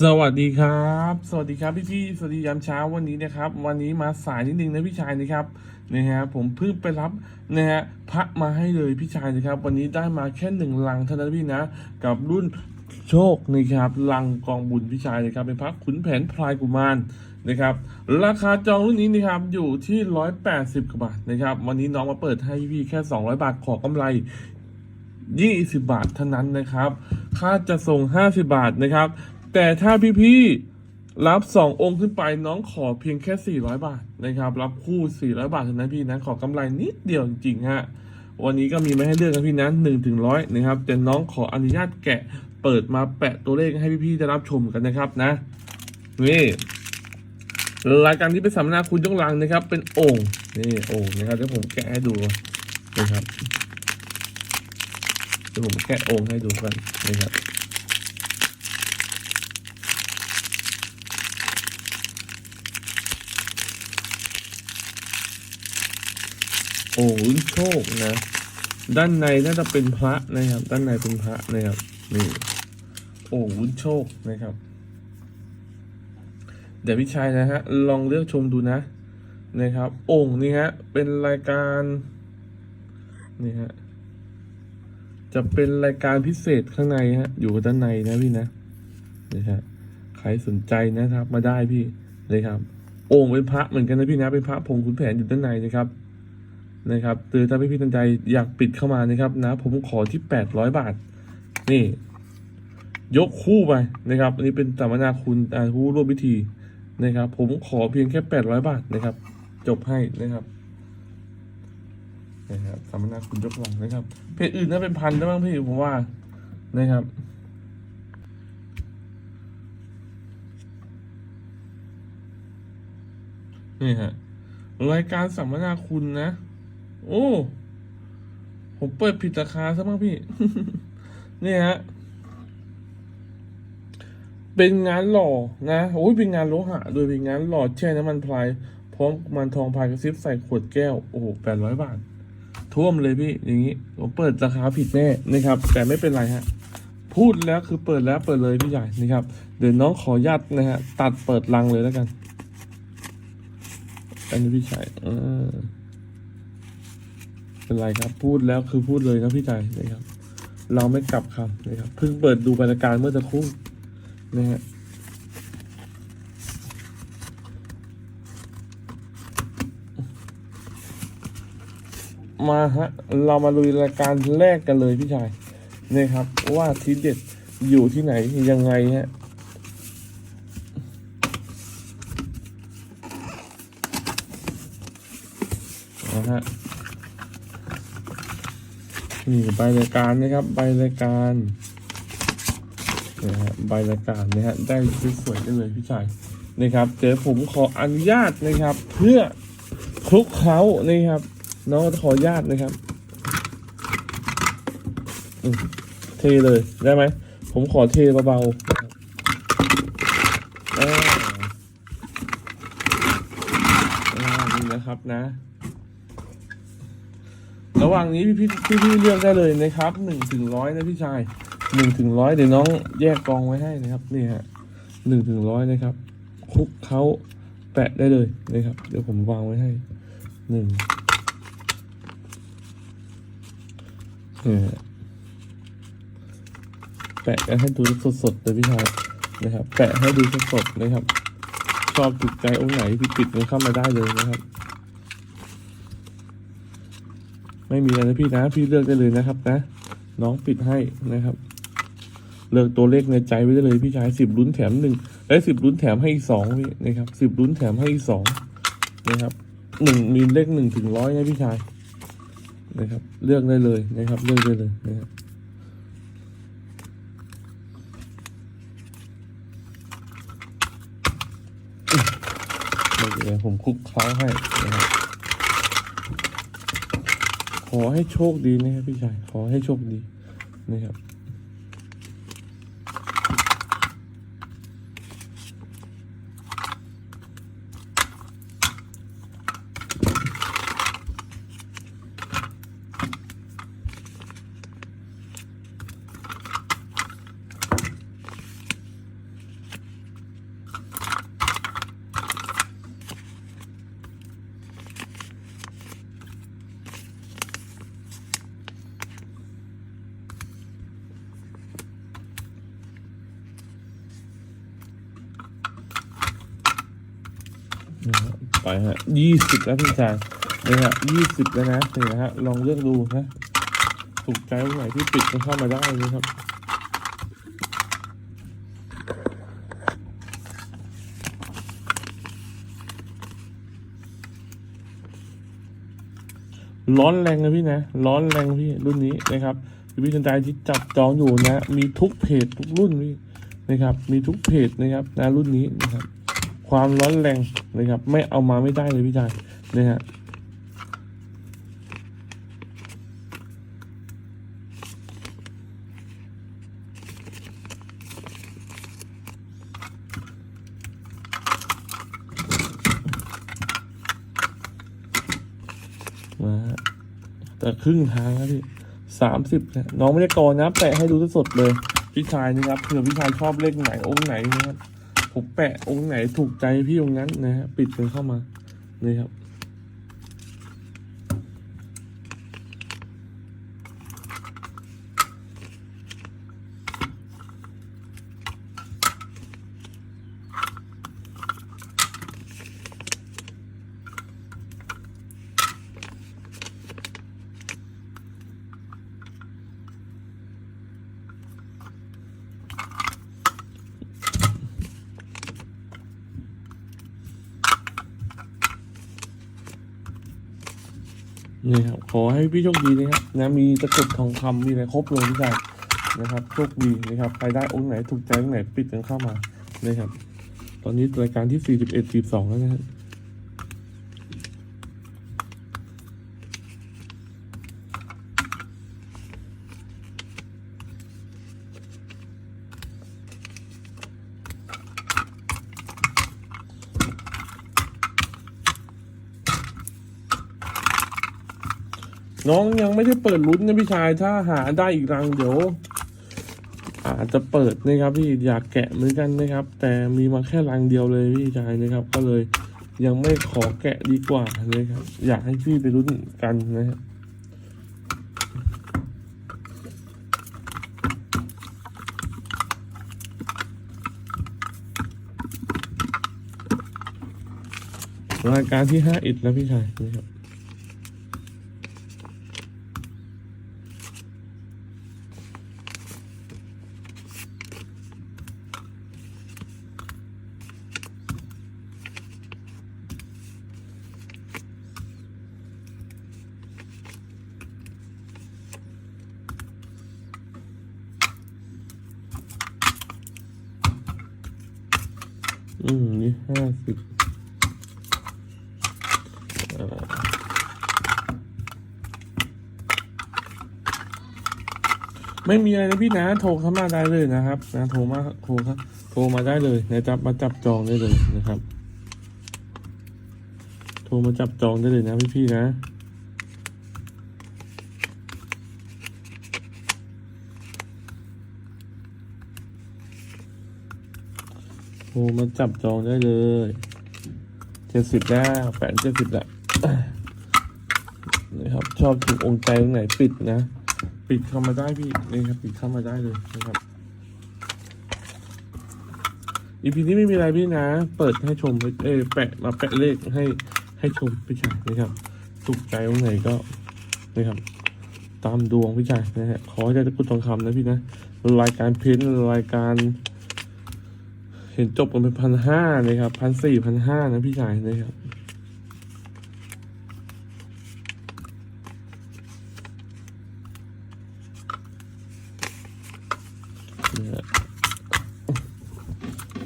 สวัสดีครับ สวัสดีครับพี่พี่สวัสดียามเช้าวันนี้นะครับ วันนี้มาสายนิดนึงนะพี่ชายนะครับนะฮะผมเพิ่งไปรับนะฮะพระมาให้เลยพี่ชายนะครับ วันนี้ได้มาแค่หนึ่งลังเท่านั้นพี่นะ กับรุ่นโชคนะครับลังกองบุญพี่ชายนะครับเป็นพระขุนแผนพลายกุมารนะครับ ราคาจองรุ่นนี้นะครับอยู่ที่ร้อยแปดสิบกว่าบาทนะครับ วันนี้น้องมาเปิดให้พี่แค่สองร้อยบาทขอกำไร20 บาทเท่านั้นนะครับ ค่าจะส่ง 50 บาทนะครับ แต่ถ้าพี่ๆรับ 2 องค์ขึ้นไปน้องขอเพียงแค่ 400 บาทนะครับ รับคู่ 400 บาทเท่านั้นพี่นะ ขอกำไรนิดเดียวจริงๆฮะวันนี้ก็มีมาให้เลือกกันพี่นะ1ถึง100นะครับ แต่น้องขออนุญาตแกะเปิดมาแปะตัวเลขให้พี่ๆได้รับชมกันนะครับนะนี่รายการที่เป็นสัมมนาคุณยกลังนะครับ เป็นโอ่งนี่โอ่งนะครับเดี๋ยวผมแกะให้ดูนะครับเดี๋ยวผมแกะโองให้ดูกันนะครับ โอ้ลุ้นโชคนะ ด้านในน่าจะเป็นพระนะครับ ด้านในเป็นพระนะครับนี่โอ้ลุ้นโชคนะครับ เดี๋ยวพี่ชายนะฮะลองเลือกชมดูนะ นะครับโอ่งนี่ฮะเป็นรายการนี่ฮะจะเป็นรายการพิเศษข้างในฮะ อยู่ด้านในนะพี่นะนี่ฮะใครสนใจนะครับ มาได้พี่เลยครับโอ่งเป็นพระเหมือนกันนะพี่นะเป็นพระผงขุนแผนอยู่ด้านในนะครับ นะครับตือถ้าพี่พี่ตันใจอยากปิดเข้ามานะครับนะผมขอที่แปดร้อยบาท นี่ ยกคู่ไปนะครับ อันนี้เป็นสัมมนาคุณอาผู้ร่วมพิธีนะครับ ผมขอเพียงแค่แปดร้อยบาทนะครับ จบให้นะครับนะครับสัมมนาคุณยกลังนะครับเพจอื่นน่าเป็นพันได้บ้างพี่ผมว่านะครับนี่ฮะรายการสัมมนาคุณนะ โอ้ ผมเปิดผิดราคาซะบ้างพี่ นี่ฮะ เป็นงานหล่อนะ โอ้ยเป็นงานโลหะโดยเป็นงานหล่อแช่น้ำมันพลายพร้อมมันทองพายกระซิบใส่ขวดแก้ว โอ้โหแปดร้อยบาท ท่วมเลยพี่ อย่างนี้ผมเปิดราคาผิดแน่นะครับ แต่ไม่เป็นไรฮะ พูดแล้วคือเปิดแล้วเปิดเลยพี่ใหญ่นะครับ เดี๋ยวน้องขอยัดนะฮะ ตัดเปิดลังเลยแล้วกัน อันนี้พี่ชายเออ เป็นไรครับ พูดแล้วคือพูดเลยนะพี่ชายนะครับ เราไม่กลับคำนะครับเพิ่งเปิดดูบรรยากาศเมื่อสักครู่นะฮะมาฮะ เรามาลุยรายการแรกกันเลยพี่ชายนี่ครับ ว่าทีเด็ดอยู่ที่ไหนยังไงฮะนะฮะ นี่ใบรายการนะครับ ใบรายการนะฮะใบรายการนะฮะได้สวยๆได้เลยพี่ชายนะครับเดี๋ยวผมขออนุญาตนะครับ เพื่อคลุกเขานะครับน้องขออนุญาตนะครับเทเลยได้ไหมผมขอเทเบาๆนะครับอ่าอ่านี่นะครับนะ ระห ว่างนี้พี่พี่พี่พี่เลือกได้เลยนะครับหนึ่งถึงร้อยนะพี่ชายหนึ่งถึงร้อยเดี๋ยวน้องแยกกองไว้ให้นะครับนี่ฮะหนึ่งถึงร้อยนะครับคุกเขาแปะได้เลยนะครับ เดี๋ยวผมวางไว้ให้หนึ่งแปะกันให้ดูสดๆเลยพี่ชายนะครับ แปะให้ดูสดๆนะครับ ชอบถูกใจองค์ไหนพี่ปิดมันเข้ามาได้เลยนะครับ ไม่มีอะไรนะพี่นะพี่เลือกได้เลยนะครับนะ น้องปิดให้นะครับ เลือกตัวเลขในใจไว้ได้เลยพี่ชายสิบลุ้นแถมหนึ่งและสิบลุ้นแถมให้อีกสองพี่นะครับสิบลุ้นแถมให้อีกสองนะครับหนึ่งมีเลขหนึ่งถึงร้อยนะพี่ชายนะครับ เลือกได้เลยนะครับ เลือกได้เลยนะครับเดี๋ยวผมคลุกเคล้าให้นะครับ ขอให้โชคดีนะครับพี่ชาย ขอให้โชคดีนะครับ นะฮะไปฮะยี่สิบแล้วพี่ชายนะฮะยี่สิบแล้วนะนี่นะฮะลองเลือกดูนะถูกใจไหนที่ปิดก็เข้ามาได้นะครับร้อนแรงนะพี่นะ ร้อนแรงพี่รุ่นนี้นะครับพี่สนใจที่จับจองอยู่นะ มีทุกเพจทุกรุ่นพี่นะครับ มีทุกเพจนะครับนะรุ่นนี้นะครับ ความร้อนแรงนะครับ ไม่เอามาไม่ได้เลยพี่ชายนะฮะมาฮะแต่ครึ่งทางแล้วพี่สามสิบเนี่ยน้องไม่ได้กรนะแปะให้ดูสดๆเลย พี่ชายนะครับเผื่อพี่ชายชอบเลขไหนองค์ไหนนะครับ ผมแปะองค์ไหนถูกใจพี่องค์นั้นนะฮะปิดมันเข้ามานี่ครับ นี่ครับขอให้พี่โชคดีนะครับนะมีตะกรุดทองคำมีอะไรครบเลยพี่ชายนะครับโชคดีนะครับใครได้องค์ไหนถูกใจองค์ไหนปิดกันเข้ามานะครับตอนนี้รายการที่ 41 42 แล้วนะครับ น้องยังไม่ได้เปิดลุ้นนะพี่ชาย ถ้าหาได้อีกรังเดี๋ยว อาจจะเปิดนะครับพี่อยากแกะเหมือนกันนะครับ แต่มีมาแค่รังเดียวเลยพี่ชายนะครับ ก็เลยยังไม่ขอแกะดีกว่านะครับ อยากให้พี่ไปลุ้นกันนะครับรายการที่ห้าอิดแล้วพี่ชายนะครับ อืม นี่ห้าสิบไม่มีอะไรนะพี่นะโทรเข้ามาได้เลยนะครับ นะโทรมาโทรครับโทรมาได้เลยนะจับมาจับจองได้เลยนะครับ โทรมาจับจองได้เลยนะพี่พี่ๆนะ โทรมาจับจองได้เลยเจ็ดสิบแล้วแปดเจ็ดสิบแล้วนะครับ ชอบถึงองค์ใจตรงไหนปิดนะ ปิดเข้ามาได้พี่นี่ครับ ปิดเข้ามาได้เลยนะครับอีพีนี้ไม่มีอะไรพี่นะ เปิดให้ชมเอยแปะมาแปะเลขให้ให้ชมพี่ชายนะครับถูกใจตรงไหนก็นะครับ ตามดวงพี่ชายนะฮะขอให้ได้ตะกุดทองคำนะพี่นะรายการเพ้นท์รายการ เห็นจบกันเป็นพันห้านะครับพันสี่พันห้านะพี่ชายนะครับ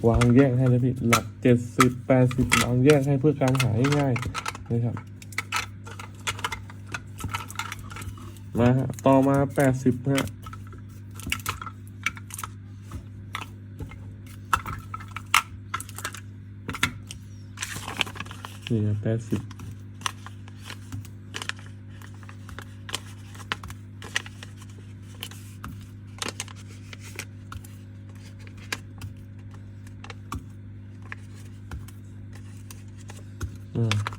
วางแยกให้นะพี่ หลักเจ็ดสิบแปดสิบวางแยกให้เพื่อการหาง่ายๆนะครับ มาต่อมาแปดสิบฮะ นี่แปดสิบ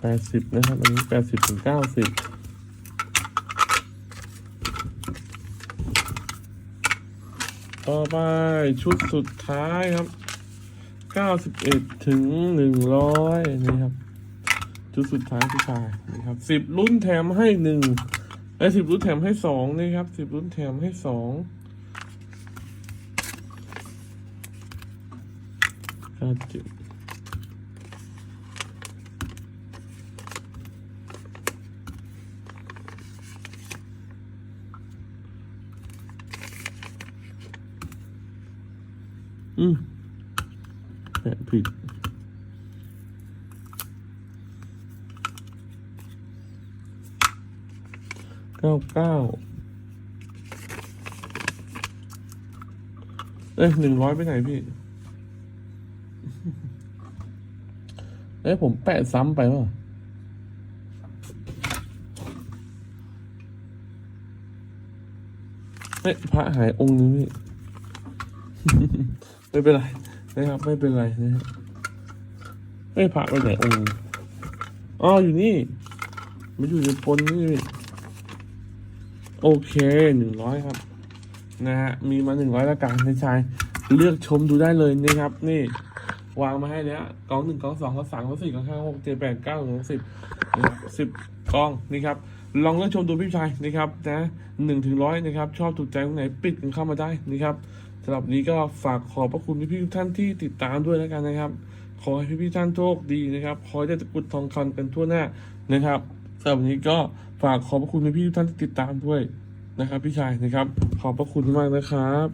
แปดสิบนะครับ อันนี้แปดสิบถึงเก้าสิบต่อไปชุดสุดท้ายครับเก้าสิบเอ็ดถึงหนึ่งร้อยนี่ครับ ชุดสุดท้ายพี่ชายนะครับสิบรุ่นแถมให้หนึ่งไอ้สิบรุ่นแถมให้สองนะครับสิบรุ่นแถมให้สองเก้าเจ็ดอืมแปะผิด เก้าเก้าเอ้ยหนึ่งร้อยไปไหนพี่ เอ้ยผมแปะซ้ำไปวะเฮ้ยพระหายองค์นึงพี่ไม่เป็นไรนะครับไม่เป็นไรนะครับเฮ้ยพระไปไหนองค์อ๋ออยู่นี่ มันอยู่ในปนนี่พี่ โอเคหนึ่งร้อยครับ นะฮะ มีมาหนึ่งร้อยละกันในชาย เลือกชมดูได้เลยนะครับ นี่ วางมาให้แล้วกองหนึ่งกองสองกองสามกองสี่กองห้ากองเจ็ดแปดเก้ากองสิบสิบกองนี่ครับ ลองเลือกชมดูพี่ชายนะครับนะหนึ่งถึงร้อยนะครับ ชอบถูกใจตรงไหนปิดกันเข้ามาได้นะครับสำหรับนี้ก็ฝากขอบพระคุณพี่ๆทุกท่านที่ติดตามด้วยแล้วกันนะครับ ขอให้พี่ๆท่านโชคดีนะครับ ขอให้ได้ตะกุดทองคำกันทั่วหน้านะครับสำหรับนี้ก็ ฝากขอบพระคุณพี่ทุกท่านที่ติดตามด้วยนะครับ พี่ชายนะครับ ขอบพระคุณมากนะครับ